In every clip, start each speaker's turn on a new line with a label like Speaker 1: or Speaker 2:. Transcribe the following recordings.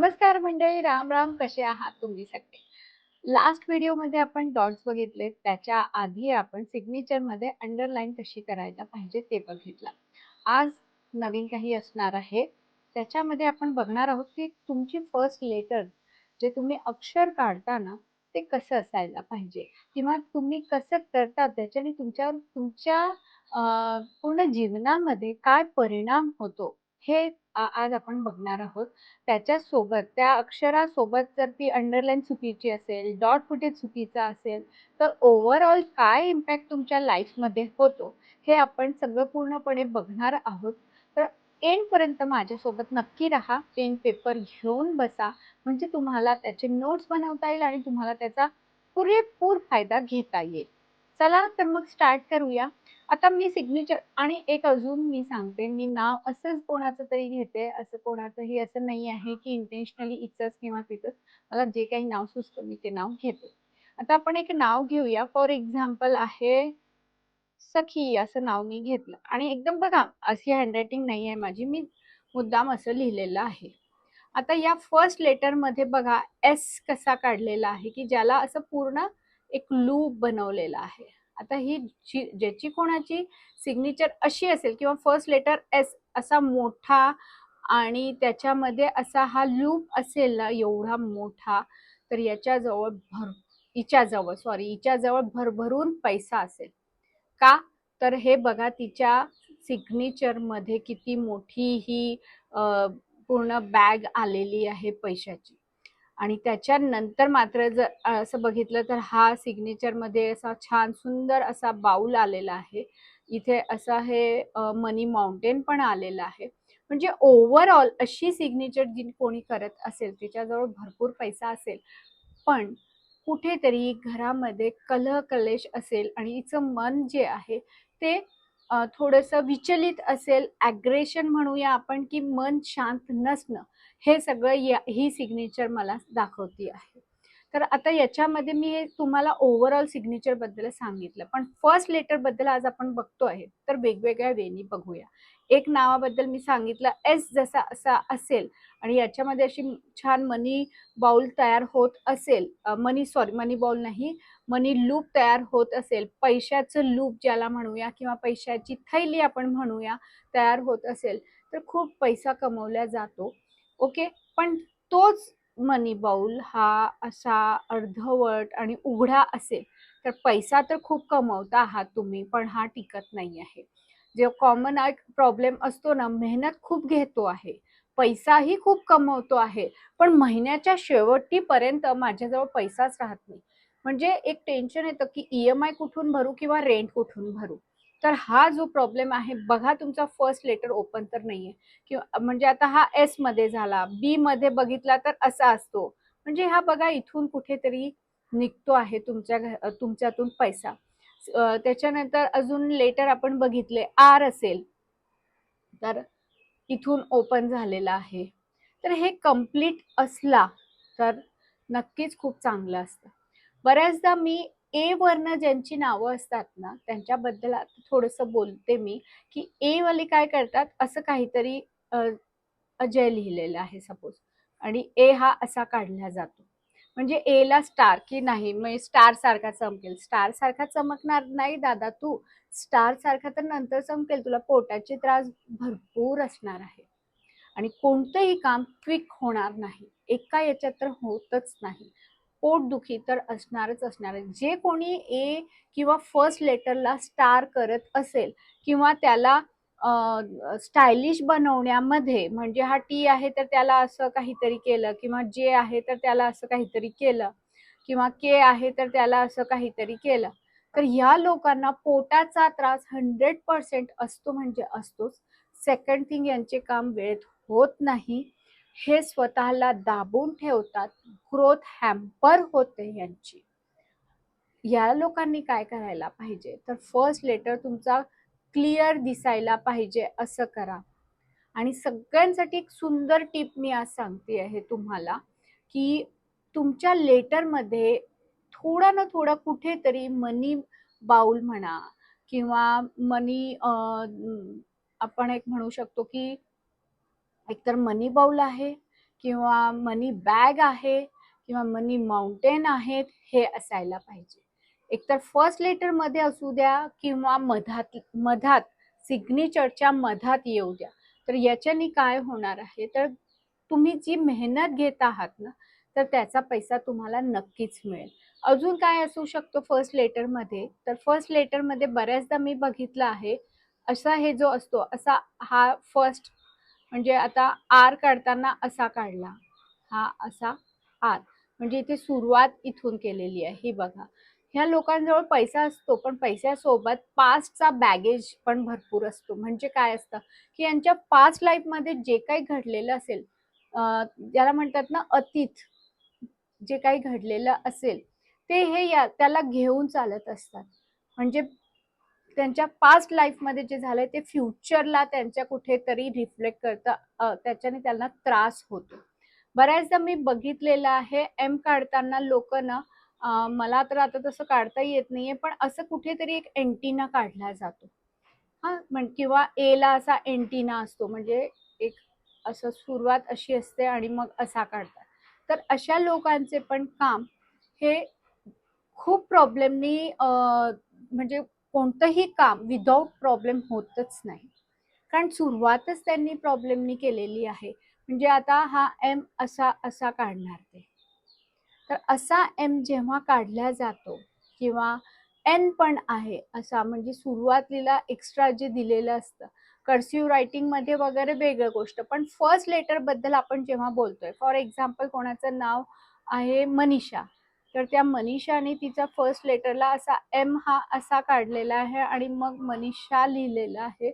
Speaker 1: नमस्कार मंडळी राम राम कसे आहात तुम्ही सगळे? लास्ट व्हिडिओमध्ये आपण डॉट्स बघितले त्याच्या आधी आपण सिग्नेचरमध्ये अंडरलाईन कशी करायला पाहिजे ते बघितलं. आज नवीन काही असणार आहे. त्याच्यामध्ये आपण बघणार आहोत की तुमची फर्स्ट लेटर जे तुम्ही अक्षर काढताना ते कसं असायला पाहिजे? किंवा तुम्ही कसं करता त्याच्याने तुमच्यावर तुमच्या पूर्ण जीवनामध्ये काय परिणाम होतो? हे आज आपण बघणार आहोत. त्याच्यासोबत त्या अक्षरासोबत जर ती अंडरलाईन चुकीची असेल डॉट कुठे चुकीचा असेल तर ओव्हरऑल काय इम्पॅक्ट तुमच्या लाईफमध्ये होतो हे आपण सगळं पूर्णपणे बघणार आहोत. तर एंडपर्यंत माझ्यासोबत नक्की राहा पेन पेपर घेऊन बसा. म्हणजे तुम्हाला त्याचे नोट्स बनवता येईल आणि तुम्हाला त्याचा पुरेपूर फायदा घेता येईल. चला तर मग स्टार्ट करूया. आता मी सिग्नेचर आणि एक अजून मी सांगते मी नाव असंच कोणाचं तरी घेते असं कोणाचंही असं नाही आहे की इंटेन्शनली इचंच किंवा तिथंच. मला जे काही नाव सुचतं मी ते नाव घेते. आता आपण एक नाव घेऊया. फॉर एक्झाम्पल आहे सखी असं नाव मी घेतलं. आणि एकदम बघा अशी हँडरायटिंग नाही आहे माझी. मी मुद्दाम असं लिहिलेलं आहे. आता या फर्स्ट लेटरमध्ये बघा एस कसा काढलेला आहे की ज्याला असं पूर्ण एक लूप बनवलेला आहे. आता ही जी ज्याची कोणाची सिग्नेचर अशी असेल किंवा फर्स्ट लेटर एस असा मोठा आणि त्याच्यामध्ये असा हा लूप असेल ना एवढा मोठा तर याच्याजवळ भर हिच्याजवळ सॉरी हिच्याजवळ भरभरून पैसा असेल. का? तर हे बघा तिच्या सिग्नेचरमध्ये किती मोठी ही पूर्ण बॅग आलेली आहे पैशाची. आणि त्याच्यानंतर मात्र जर असं बघितलं तर हा सिग्नेचरमध्ये असा छान सुंदर असा बाऊल आलेला आहे. इथे असं हे मनी माउंटेन पण आलेलं आहे. म्हणजे ओव्हरऑल अशी सिग्नेचर जी कोणी करत असेल तिच्याजवळ भरपूर पैसा असेल पण कुठेतरी घरामध्ये कलह कलेश असेल आणि हिचं मन जे आहे ते थोडंसं विचलित असेल ॲग्रेशन म्हणूया आपण की मन शांत नसणं. हे सगळं या ही सिग्नेचर मला दाखवती आहे. तर आता याच्यामध्ये मी हे तुम्हाला ओव्हरऑल सिग्नेचरबद्दल सांगितलं. पण फर्स्ट लेटरबद्दल आज आपण बघतो आहे तर वेगवेगळ्या वेनी बघूया. एक नावाबद्दल मी सांगितलं एस जसा असा असेल आणि याच्यामध्ये अशी छान मनी बाउल तयार होत असेल. मनी सॉरी मनी बाउल नाही मनी लूप तयार होत असेल. पैशाचं लूप ज्याला म्हणूया किंवा पैशाची थैली आपण म्हणूया तयार होत असेल तर खूप पैसा कमवला जातो. ओके? पण तोच मनी बाउल हा असा अर्धवट आणि उघडा असेल तर पैसा तर खूप कमवता आहात तुम्ही पण हा टिकत नाही आहे. जे कॉमन प्रॉब्लेम असतो ना मेहनत खूप घेतो आहे. पैसाही खूप कमवतो आहे. पण महिन्याच्या शेवटीपर्यंत माझ्याजवळ पैसाच राहत नाही. म्हणजे एक टेन्शन येतं की ई एम आय कुठून भरू किंवा रेंट कुठून भरू? तर हा जो प्रॉब्लेम आहे बघा तुमचा फर्स्ट लेटर ओपन तर नाही आहे किंवा म्हणजे आता हा एसमध्ये झाला बी मध्ये बघितला तर असा असतो. म्हणजे हा बघा इथून कुठेतरी निघतो आहे तुमच्या घ- तुमच्यातून पैसा. त्याच्यानंतर अजून लेटर आपण बघितले आर असेल. तर इथून ओपन झालेला आहे. तर हे कंप्लीट असला तर नक्कीच खूप चांगलं असतं. बऱ्याचदा मी ए वरनं ज्यांची नावं असतात ना त्यांच्याबद्दल थोडस थोडंसं बोलते मी की ए वाले काय करतात असं काहीतरी अजय लिहिलेलं आहे सपोज आणि ए हा असा काढला जातो. म्हणजे ए ला स्टार की नाही म्हणजे स्टार सारखा चमकेल. स्टार सारखा चमकणार नाही दादा तू. स्टार सारखा तर नंतर चमकेल तुला पोटाचे त्रास भरपूर असणार आहे. आणि कोणतंही काम क्विक होणार नाही. एका याच्यात तर होतच नाही. पोटदुखी तर असणारच असणार जे कोणी ए किंवा फर्स्ट लेटरला स्टार करत असेल किंवा त्याला स्टायलिश बनवण्यामध्ये म्हणजे हा टी आहे तर त्याला असं काहीतरी केलं किंवा जे आहे तर त्याला असं काहीतरी केलं किंवा के आहे तर त्याला असं काहीतरी केलं. तर ह्या लोकांना पोटाचा त्रास हंड्रेड पर्सेंट असतो म्हणजे असतोच. सेकंड थिंग यांचे काम वेळेत होत नाही. हे स्वतःला दाबून ठेवतात. ग्रोथ हॅम्पर होते यांची. या लोकांनी काय करायला पाहिजे? तर फर्स्ट लेटर तुमचा क्लिअर दिसायला पाहिजे असं करा. आणि सगळ्यांसाठी एक सुंदर टिप मी आज सांगते आहे तुम्हाला की तुमच्या लेटरमध्ये थोडा ना थोडा कुठेतरी मनी बाउल म्हणा किंवा मनी आपण एक म्हणू शकतो की एकतर मनी बाउल आहे किंवा मनी बॅग आहे किंवा मनी माउंटेन आहेत हे असायला पाहिजे. एकतर फर्स्ट लेटरमध्ये असू द्या किंवा मधात मधात सिग्नेचरच्या मधात येऊ द्या. तर याच्याने काय होणार आहे? तर तुम्ही जी मेहनत घेत आहात ना तर त्याचा पैसा तुम्हाला नक्कीच मिळेल. अजून काय असू शकतो फर्स्ट लेटरमध्ये तर फर्स्ट लेटरमध्ये बऱ्याचदा मी बघितलं आहे असा हे जो असतो असा हा फर्स्ट म्हणजे आता आर काढताना असा काढला. हा असा आर. म्हणजे इथे सुरुवात इथून केलेली आहे. ही बघा. ह्या लोकांजवळ पैसा असतो पण पैशासोबत पास्टचा बॅगेज पण भरपूर असतो. म्हणजे काय असतं? की यांच्या पास्ट लाईफमध्ये जे काही घडलेलं असेल ज्याला म्हणतात ना अतीत जे काही घडलेलं असेल ते हे या त्याला घेऊन चालत असतात. म्हणजे त्यांच्या पास्ट लाईफमध्ये जे झालंय ते फ्युचरला त्यांच्या कुठेतरी रिफ्लेक्ट करतं त्याच्याने त्यांना त्रास होतो. बऱ्याचदा मी बघितलेलं आहे एम काढताना लोक ना मला तर आता तसं काढता येत नाहीये पण असं कुठेतरी एक एंटिना काढला जातो. हा म्हण किंवा एला असा एंटिना असतो म्हणजे एक असं सुरुवात अशी असते आणि मग असा काढतात. तर अशा लोकांचे पण काम हे खूप प्रॉब्लेमनी म्हणजे कोणतंही काम विदाऊट प्रॉब्लेम होतच नाही. कारण सुरुवातच त्यांनी प्रॉब्लेमनी केलेली आहे. म्हणजे आता हा एम असा असा काढणार ते. तर असा एम जेव्हा काढला जातो किंवा एन पण आहे असा म्हणजे सुरुवातीला एक्स्ट्रा जे दिलेलं असतं कर्सिव्ह रायटिंगमध्ये वगैरे वेगळं गोष्ट पण फर्स्ट लेटरबद्दल आपण जेव्हा बोलतोय फॉर एक्झाम्पल कोणाचं नाव आहे मनीषा तर त्या मनीषाने तिचा फर्स्ट लेटरला असा एम हा असा काढलेला आहे आणि मग मनीषा लिहिलेला आहे.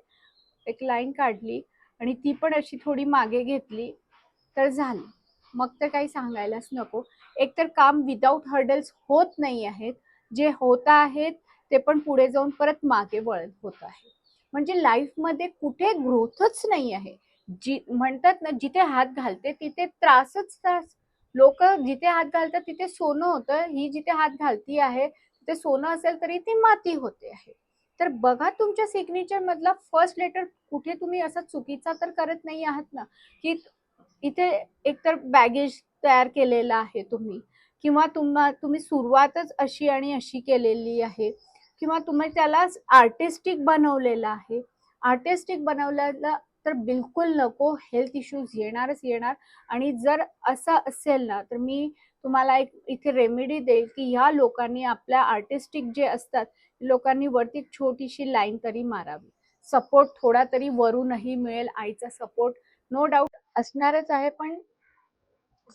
Speaker 1: एक लाईन काढली आणि ती पण अशी थोडी मागे घेतली तर झाली. मग तर काही सांगायलाच नको. एकतर काम विदाऊट हर्डल्स होत नाही आहेत. जे होत आहेत ते पण पुढे जाऊन परत मागे वळत होत आहे म्हणजे लाईफमध्ये कुठे ग्रोथच नाही आहे. जी म्हणतात ना जिथे हात घालते तिथे त्रासच त्रास लोक जिथे हात घालतात तिथे सोनं होतं. ही जिथे हात घालती आहे तिथे सोनं असेल तरी ती माती होते आहे. तर बघा तुमच्या सिग्नेचर मधला फर्स्ट लेटर कुठे तुम्ही असा चुकीचा तर करत नाही आहात ना? की इथे एकतर बॅगेज तयार केलेला आहे तुम्ही. किंवा तुम्हा तुम्ही सुरुवातच अशी आणि अशी केलेली आहे. किंवा तुम्ही त्याला आर्टिस्टिक बनवलेलं आहे. आर्टिस्टिक बनवलेलं तर बिलकुल नको हेल्थ इश्यूज येणारच येणार. आणि जर असं असेल ना तर मी तुम्हाला एक इथे रेमेडी देईल की ह्या लोकांनी आपल्या आर्टिस्टिक जे असतात लोकांनी वरती छोटीशी लाईन तरी मारावी. सपोर्ट थोडा तरी वरूनही मिळेल आईचा सपोर्ट नो डाऊट असणारच आहे पण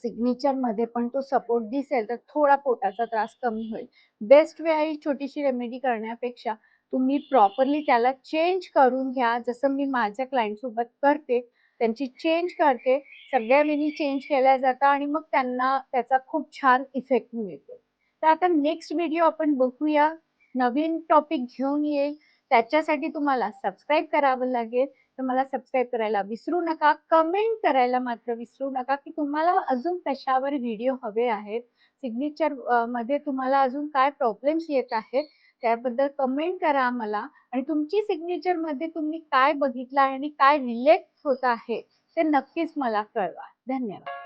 Speaker 1: सिग्नेचरमध्ये पण तो सपोर्ट दिसेल तर थोडा पोटाचा त्रास कमी होईल. बेस्ट वे आहे छोटीशी रेमेडी करण्यापेक्षा तुम्ही प्रॉपरली त्याला चेंज करून घ्या. जसं मी माझ्या क्लायंट सोबत करते त्यांची चेंज करते. सगळ्या मेनी चेंज केल्या जातात आणि मग त्यांना त्याचा खूप छान इफेक्ट मिळतो. तर आता नेक्स्ट व्हिडिओ आपण बघूया. नवीन टॉपिक घेऊन येईल. त्याच्यासाठी तुम्हाला सबस्क्राईब करावं लागेल. तर मला सबस्क्राईब करायला विसरू नका. कमेंट करायला मात्र विसरू नका की तुम्हाला अजून कशावर व्हिडिओ हवे आहेत. सिग्नेचरमध्ये तुम्हाला अजून काय प्रॉब्लेम्स येत आहेत. त्याबद्दल कमेंट करा मला आणि तुमची सिग्नेचरमध्ये तुम्ही काय बघितलं आणि काय रिलेट होत आहे ते नक्कीच मला कळवा. धन्यवाद.